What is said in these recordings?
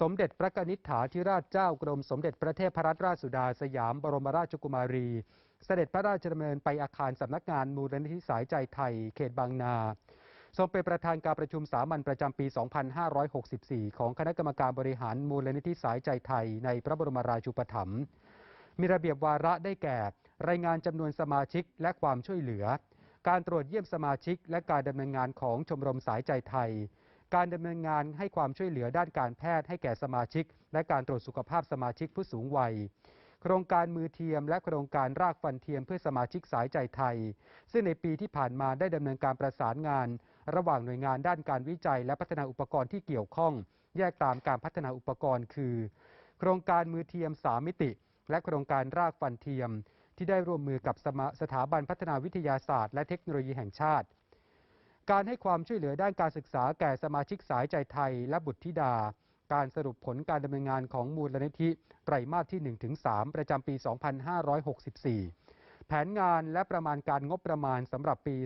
สมเด็จพระนิษฐาธิราชเจ้ากรมสมเด็จพระเทพรัตนราชสุดาสยามบรมราชกุมารี เสด็จพระราชดำเนินไปอาคารสำนักงานมูลนิธิสายใจไทย เขตบางนาทรงเป็นประธานการประชุมสามัญประจำปี 2564 ของคณะกรรมการบริหารมูลนิธิสายใจไทย ในพระบรมราชูปถัมภ์มีระเบียบวาระได้แก่ รายงานจำนวนสมาชิกและความช่วยเหลือ การตรวจเยี่ยมสมาชิก และการดำเนินงานของชมรมสายใจไทย การดำเนินงานให้ความช่วยเหลือด้านการแพทย์ให้แก่สมาชิก และการตรวจสุขภาพสมาชิกผู้สูงวัย โครงการมือเทียม และโครงการรากฟันเทียมเพื่อสมาชิกสายใจไทย ซึ่งในปีที่ผ่านมาได้ดำเนินการประสานงาน ระหว่างหน่วยงานด้านการวิจัย และพัฒนาอุปกรณ์ที่เกี่ยวข้อง แยกตามการพัฒนาอุปกรณ์คือ โครงการมือเทียม 3 มิติ และโครงการรากฟันเทียม ที่ได้ร่วมมือกับสถาบันพัฒนาวิทยาศาสตร์ และเทคโนโลยีแห่งชาติ การให้ความช่วยเหลือด้านการศึกษาแก่สมาชิกสายใจไทยและบุตรธิดา การสรุปผลการดำเนินงานของมูลนิธิไตรมาสที่ 1-3 ประจำปี 2564 แผนงานและประมาณการงบประมาณสำหรับปี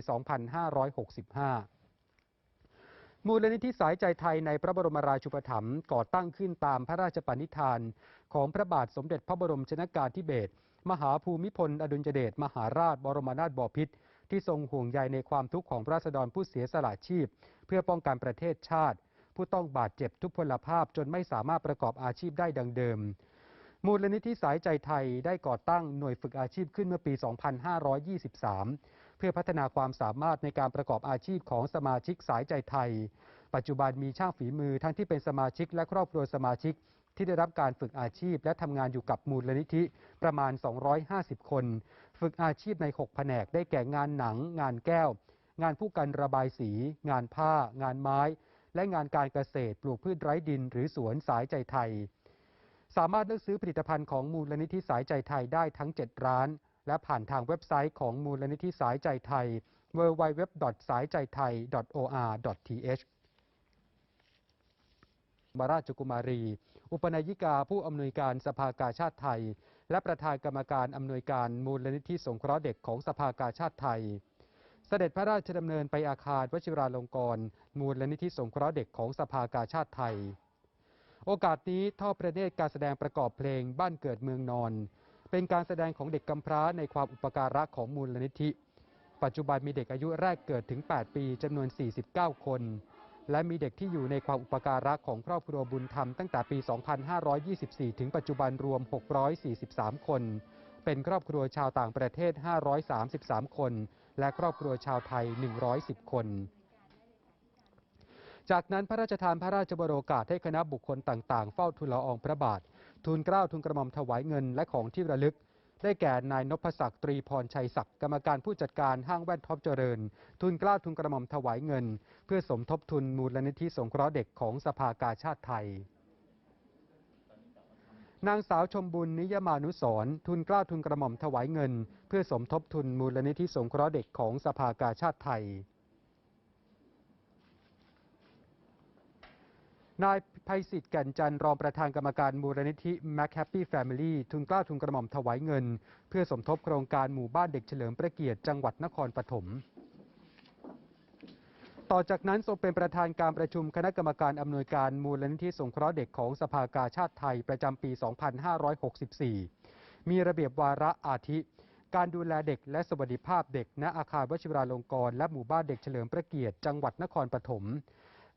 2565มูลนิธิสายใจไทยในพระบรมราชูปถัมภ์ก่อตั้งขึ้นตามพระราชปณิธาน ของพระบาทสมเด็จพระบรมชนกาธิเบศรมหาภูมิพล อดุลยเดชมหาราชบรมนาถบพิตร ที่ทรงห่วงใยในความทุกข์ของราษฎรผู้เสียสละชีพ เพื่อป้องกันประเทศชาติ ผู้ต้องบาดเจ็บทุพพลภาพจนไม่สามารถประกอบอาชีพได้ดังเดิม มูลนิธิสายใจไทยได้ก่อตั้งหน่วยฝึกอาชีพขึ้นเมื่อปี 2523 เพื่อพัฒนาความสามารถในการประกอบอาชีพของสมาชิกสายใจไทย ปัจจุบันมีช่างฝีมือทั้งที่เป็นสมาชิกและครอบครัวสมาชิกที่ได้รับการฝึกอาชีพและทำงานอยู่กับมูลนิธิประมาณ 250 คน ฝึกอาชีพใน 6 แผนกได้แก่งานหนัง งานแก้ว งานผู้กันระบายสี งานผ้า งานไม้ และงานการเกษตร ปลูกพืชไร้ดิน หรือสวนสายใจไทย สามารถเลือกซื้อผลิตภัณฑ์ของมูลนิธิสายใจไทยได้ทั้ง 7 ร้าน และผ่านทางเว็บไซต์ของมูลนิธิสายใจไทย www. สายใจไทย or.th มราชกุมารี อุปนายิกาผู้อำนวยการสภากาชาติไทย และประธานกรรมการอำนวยการมูลนิธิสงเคราะห์เด็กของสภากาชาติไทย เสด็จพระราชดำเนินไปอาคารวชิราลงกรณ์มูลนิธิสงเคราะห์เด็กของสภากาชาติไทย โอกาสนี้ท่อประเนตรการแสดงประกอบเพลงบ้านเกิดเมืองนอน เป็นการแสดงของเด็กกำพร้าในความอุปการะของมูลนิธิ ปัจจุบันมีเด็กอายุแรกเกิดถึง 8 ปีจำนวน 49 คน และมีเด็กที่อยู่ในความอุปการะของครอบครัวบุญธรรมตั้งแต่ปี 2524 ถึงปัจจุบันรวม 643 คน เป็นครอบครัวชาวต่างประเทศ 533 คน และครอบครัวชาวไทย 110 คน จากนั้นพระราชทานพระราชบรโอกาสให้คณะบุคคลต่างๆ เฝ้าทูลละอองพระบาท ทูลเกล้าทูลกระหม่อมถวายเงินและของที่ระลึก ได้แก่นายนพศักดิ์ตรีพรชัยศักดิ์กรรมการผู้จัดการห้างแว่นท็อปเจริญ ทุนกล้าทุนกระหม่อมถวายเงิน เพื่อสมทบทุนมูลนิธิสงเคราะห์เด็กของสภากาชาติไทยนางสาวชมบุญนิยมานุสรทุนกล้าทุนกระหม่อมถวายเงิน เพื่อสมทบทุนมูลนิธิสงเคราะห์เด็กของสภากาชาติไทย นายภัยศิษฐ์แก่นจันทร์รองประธานกรรมการมูลนิธิ Mac Happy Family ทุนกล้าทุนกระหม่อมถวายเงิน เพื่อสมทบโครงการหมู่บ้านเด็กเฉลิมพระเกียรติจังหวัดนครปฐมต่อจากนั้นทรงเป็นประธานการประชุมคณะกรรมการอำนวยการมูลนิธิสงเคราะห์เด็กของสภากาชาติไทยประจำปี 2564 มีระเบียบวาระอาทิ การดูแลเด็กและสวัสดิภาพเด็ก ณอาคารวชิราลงกรณ์และหมู่บ้านเด็กเฉลิมพระเกียรติจังหวัดนครปฐม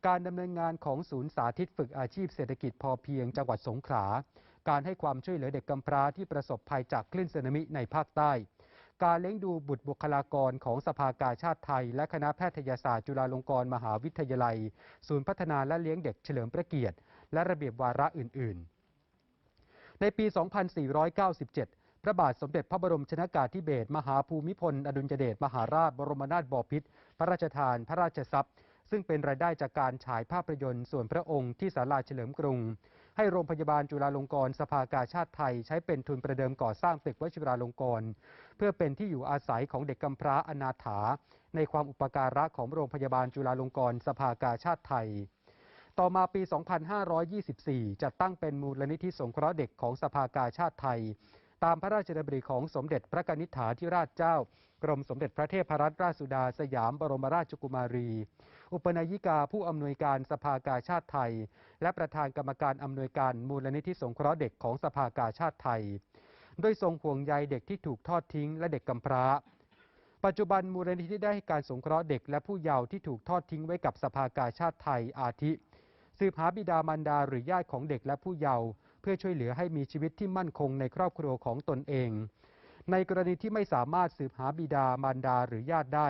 การดำเนินงานของศูนย์สาธิตฝึกอาชีพเศรษฐกิจพอเพียงจังหวัดสงขลา การให้ความช่วยเหลือเด็กกำพร้าที่ประสบภัยจากคลื่นสึนามิในภาคใต้ การเลี้ยงดูบุตรบุคลากรของสภากาชาติไทย และคณะแพทยศาสตร์จุฬาลงกรณ์มหาวิทยาลัย ศูนย์พัฒนาและเลี้ยงเด็กเฉลิมพระเกียรติ และระเบียบวาระอื่น ๆ ในปี 2497พระบาทสมเด็จพระบรมชนากาธิเบศรมหาภูมิพล อดุลยเดชมหาราชบรมนาถบพิตรพระราชทาน พระราชทรัพย์ ซึ่งเป็นรายได้จากการฉายภาพยนตร์ส่วนพระองค์ที่ศาลาเฉลิมกรุง ให้โรงพยาบาลจุฬาลงกรณ์สภากาชาติไทย ใช้เป็นทุนประเดิมก่อสร้างตึกวชิราลงกรณ์เพื่อเป็นที่อยู่อาศัยของเด็กกำพร้าอนาถา ในความอุปการะของโรงพยาบาลจุฬาลงกรณ์สภากาชาติไทย ต่อมาปี 2524 จัดตั้งเป็นมูลนิธิสงเคราะห์เด็กของสภากาชาติไทย ตามพระราชดำริของสมเด็จพระนิษฐาธิราชเจ้า กรมสมเด็จพระเทพรัตนราชสุดาสยามบรมราชกุมารี อุปนายิกาผู้อำนวยการสภากาชาติไทย และประธานกรรมการอำนวยการมูลนิธิสงเคราะห์เด็กของสภากาชาติไทย โดยทรงห่วงใยเด็กที่ถูกทอดทิ้งและเด็กกำพร้า ปัจจุบันมูลนิธิได้ให้การสงเคราะห์เด็กและผู้เยาว์ที่ถูกทอดทิ้งไว้กับสภากาชาติไทยอาทิ สืบหาบิดามารดาหรือญาติของเด็กและผู้เยาว์เพื่อช่วยเหลือให้มีชีวิตที่มั่นคงในครอบครัวของตนเอง ในกรณีที่ไม่สามารถสืบหาบิดามารดาหรือญาติได้